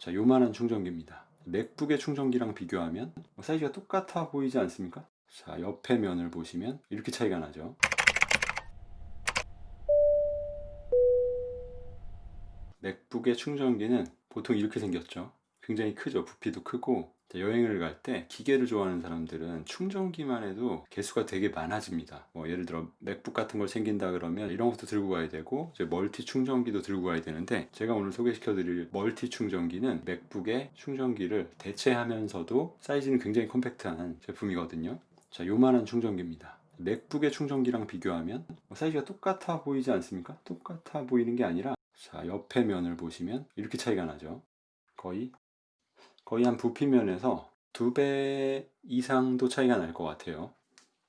자, 요만한 충전기입니다. 맥북의 충전기랑 비교하면 뭐 사이즈가 똑같아 보이지 않습니까? 자, 옆에 면을 보시면 이렇게 차이가 나죠. 맥북의 충전기는 보통 이렇게 생겼죠. 굉장히 크죠. 부피도 크고 자, 여행을 갈 때 기계를 좋아하는 사람들은 충전기만 해도 개수가 되게 많아집니다. 뭐 예를 들어 맥북 같은 걸 챙긴다 그러면 이런 것도 들고 가야 되고 이제 멀티 충전기도 들고 가야 되는데 제가 오늘 소개시켜 드릴 멀티 충전기는 맥북의 충전기를 대체하면서도 사이즈는 굉장히 컴팩트한 제품이거든요. 자, 요만한 충전기입니다. 맥북의 충전기랑 비교하면 뭐 사이즈가 똑같아 보이지 않습니까? 똑같아 보이는 게 아니라 자, 옆에 면을 보시면 이렇게 차이가 나죠. 거의 거의 한 부피면에서 두 배 이상도 차이가 날 것 같아요.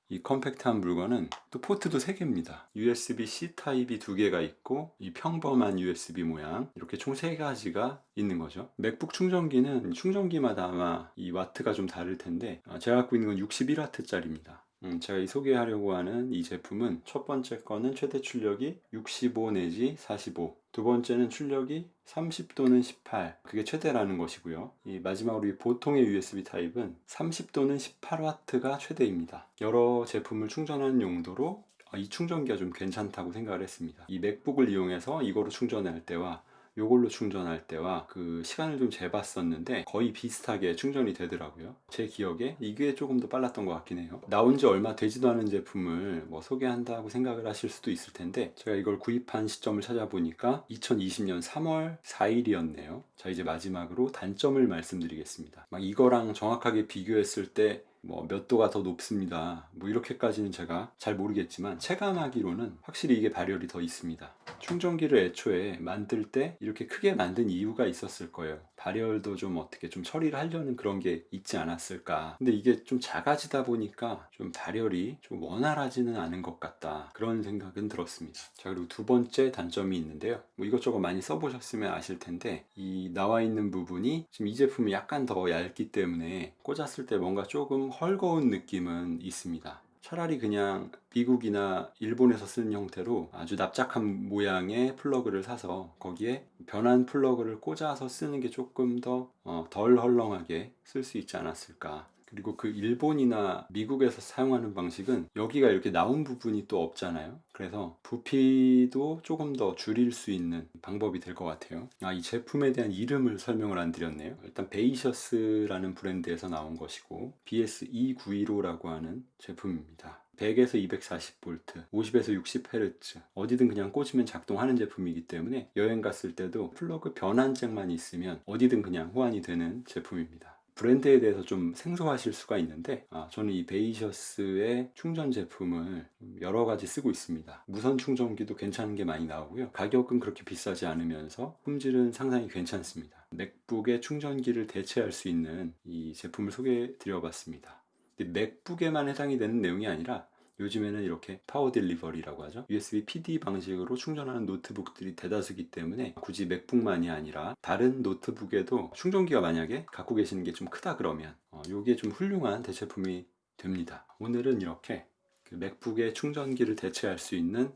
이 컴팩트한 물건은 또 포트도 3개입니다. USB-C 타입이 2개가 있고 이 평범한 USB 모양 이렇게 총 3가지가 있는 거죠. 맥북 충전기는 충전기마다 아마 이 와트가 좀 다를 텐데 아, 제가 갖고 있는 건 61와트짜리입니다. 음, 제가 이 소개하려고 하는 이 제품은 첫 번째 거는 최대 출력이 65 내지 45. 두 번째는 출력이 30 또는 18. 그게 최대라는 것이고요. 이 마지막으로 이 보통의 USB 타입은 30 또는 18W가 최대입니다. 여러 제품을 충전하는 용도로 아, 이 충전기가 좀 괜찮다고 생각을 했습니다. 이 맥북을 이용해서 이거로 충전할 때와 요걸로 충전할 때와 그 시간을 좀 재봤었는데 거의 비슷하게 충전이 되더라고요. 제 기억에 이게 조금 더 빨랐던 것 같긴 해요. 나온 지 얼마 되지도 않은 제품을 뭐 소개한다고 생각을 하실 수도 있을 텐데 제가 이걸 구입한 시점을 찾아보니까 2020년 3월 4일이었네요. 자 이제 마지막으로 단점을 말씀드리겠습니다. 막 이거랑 정확하게 비교했을 때 뭐몇 도가 더 높습니다. 뭐 이렇게까지는 제가 잘 모르겠지만 체감하기로는 확실히 이게 발열이 더 있습니다. 충전기를 애초에 만들 때 이렇게 크게 만든 이유가 있었을 거예요. 발열도 좀 어떻게 좀 처리를 하려는 그런 게 있지 않았을까. 근데 이게 좀 작아지다 보니까 좀 발열이 좀 원활하지는 않은 것 같다. 그런 생각은 들었습니다. 자, 그리고 두 번째 단점이 있는데요. 뭐 이것저것 많이 써보셨으면 아실 텐데 이 나와 있는 부분이 지금 이 제품이 약간 더 얇기 때문에 꽂았을 때 뭔가 조금 헐거운 느낌은 있습니다. 차라리 그냥 미국이나 일본에서 쓰는 형태로 아주 납작한 모양의 플러그를 사서 거기에 변한 플러그를 꽂아서 쓰는 게 조금 더 덜 헐렁하게 쓸 수 있지 않았을까. 그리고 그 일본이나 미국에서 사용하는 방식은 여기가 이렇게 나온 부분이 또 없잖아요. 그래서 부피도 조금 더 줄일 수 있는 방법이 될 것 같아요. 아, 이 제품에 대한 이름을 설명을 안 드렸네요. 일단 베이셔스라는 브랜드에서 나온 것이고 BS291호라고 하는 제품입니다. 100에서 240V, 50에서 60Hz 어디든 그냥 꽂으면 작동하는 제품이기 때문에 여행 갔을 때도 플러그 변환잭만 있으면 어디든 그냥 호환이 되는 제품입니다. 브랜드에 대해서 좀 생소하실 수가 있는데 아, 저는 이 베이셔스의 충전 제품을 여러 가지 쓰고 있습니다. 무선 충전기도 괜찮은 게 많이 나오고요. 가격은 그렇게 비싸지 않으면서 품질은 상당히 괜찮습니다. 맥북의 충전기를 대체할 수 있는 이 제품을 소개해 드려봤습니다. 맥북에만 해당이 되는 내용이 아니라 요즘에는 이렇게 파워 딜리버리라고 하죠. USB PD 방식으로 충전하는 노트북들이 대다수기 때문에 굳이 맥북만이 아니라 다른 노트북에도 충전기가 만약에 갖고 계시는 게 좀 크다 그러면 어, 이게 좀 훌륭한 대체품이 됩니다. 오늘은 이렇게 그 맥북의 충전기를 대체할 수 있는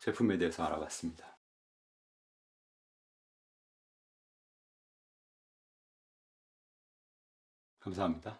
제품에 대해서 알아봤습니다. 감사합니다.